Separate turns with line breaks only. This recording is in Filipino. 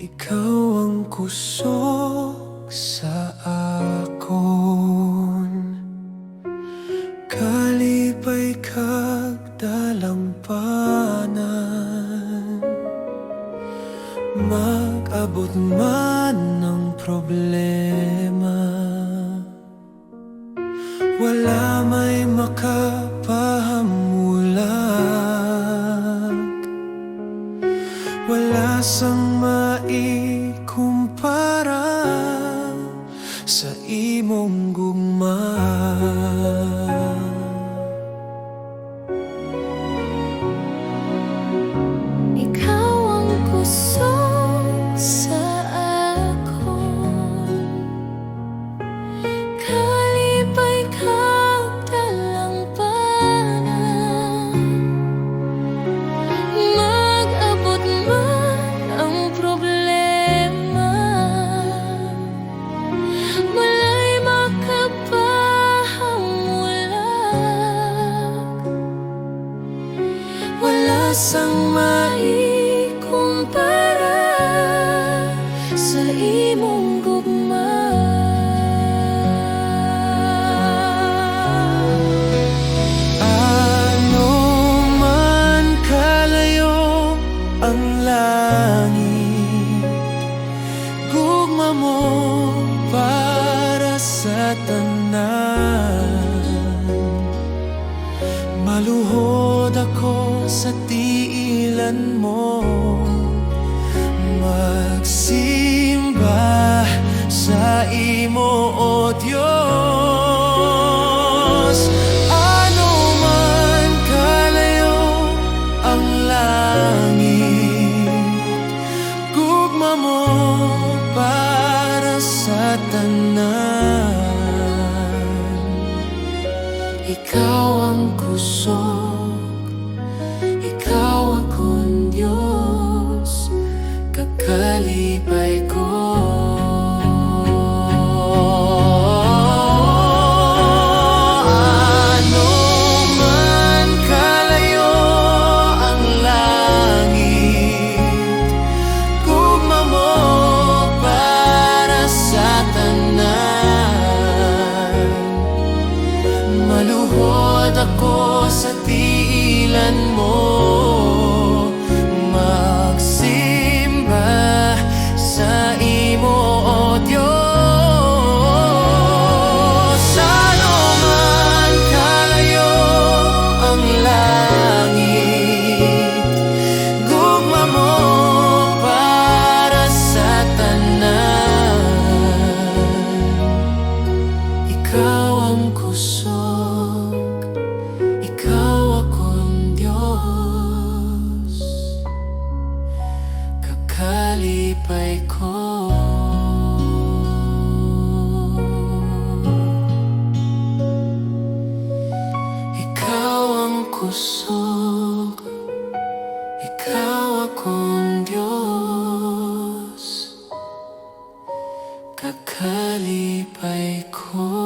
Ikaw ang kusog sa akon. Kalipay kag dalampanan Mag-abot man ng problema. Wala may makapahamulag Wala sang maikumpara Sa imong gugma Wala sang
maikumpara sa imong gugma.
Ano man kalayo ang langit Gugma mo para sa tanan Maluhod ako sa tiilan mo. Magsimba sa imo, O Diyos. Ano man kalayo ang langit Gugma mo para sa tanan. Ikaw ang kusog Kakalipay ko. Ano man kalayo ang langit mo para sa tanan. Maluhod ako sa tiilan kusog Ikaw akong Diyos. Kakalipay ko.